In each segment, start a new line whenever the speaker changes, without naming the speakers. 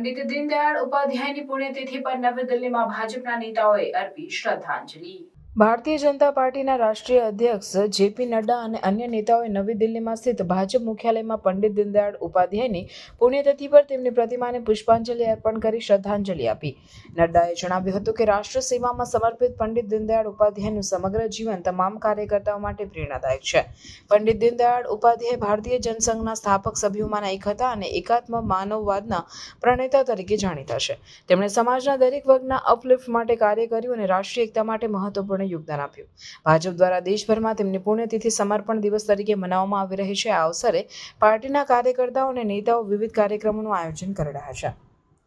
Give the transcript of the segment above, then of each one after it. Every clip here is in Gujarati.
પંડિત દીનદયાળ ઉપાધ્યાયની પુણ્યતિથિ પર નવી દિલ્હીમાં ભાજપના નેતાઓએ અર્પી શ્રદ્ધાંજલિ. ભારતીય જનતા પાર્ટીના રાષ્ટ્રીય અધ્યક્ષ જેપી નડ્ડા અને અન્ય નેતાઓએ નવી દિલ્હીમાં સ્થિત ભાજપ મુખ્યાલયમાં પંડિત દીનદયાળ ઉપાધ્યાયની પુણ્યતિથિ પર તેમની પ્રતિમાને પુષ્પાંજલિ અર્પણ કરી શ્રદ્ધાંજલિ આપી. નડ્ડાએ જણાવ્યું હતું કે રાષ્ટ્ર સેવામાં સમર્પિત પંડિત દીનદયાળ ઉપાધ્યાયનું સમગ્ર જીવન તમામ કાર્યકર્તાઓ માટે પ્રેરણાદાયક છે. પંડિત દીનદયાળ ઉપાધ્યાય ભારતીય જનસંઘના સ્થાપક સભ્યોમાંના એક હતા અને એકાત્મ માનવવાદના પ્રણેતા તરીકે જાણીતા છે. તેમણે સમાજના દરેક વર્ગના અપલિફ્ટ માટે કાર્ય કર્યું અને રાષ્ટ્રીય એકતા માટે મહત્વપૂર્ણ યોગદાન આપ્યું. ભાજપ દ્વારા દેશભરમાં તેમની પુણ્યતિથિ સમર્પણ દિવસ તરીકે મનાવવામાં આવી રહી છે. આ અવસરે પાર્ટીના કાર્યકર્તાઓ અને નેતાઓ વિવિધ કાર્યક્રમોનું આયોજન કરી રહ્યા છે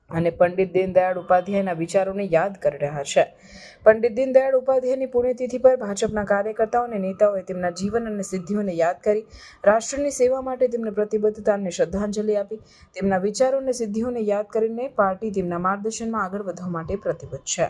અને પંડિત દીનદયાળ ઉપાધ્યાયના વિચારોને યાદ કરી રહ્યા છે. પંડિત દીનદયાળ ઉપાધ્યાયની પુણ્યતિથિ પર ભાજપના કાર્યકર્તાઓ અને નેતાઓએ તેમના જીવન અને સિદ્ધિઓને યાદ કરી, રાષ્ટ્રની સેવા માટે તેમની પ્રતિબદ્ધતાને શ્રદ્ધાંજલિ આપી, તેમના વિચારો અને સિદ્ધિઓને યાદ કરીને પાર્ટી તેમના માર્ગદર્શનમાં આગળ વધવા માટે પ્રતિબદ્ધ છે.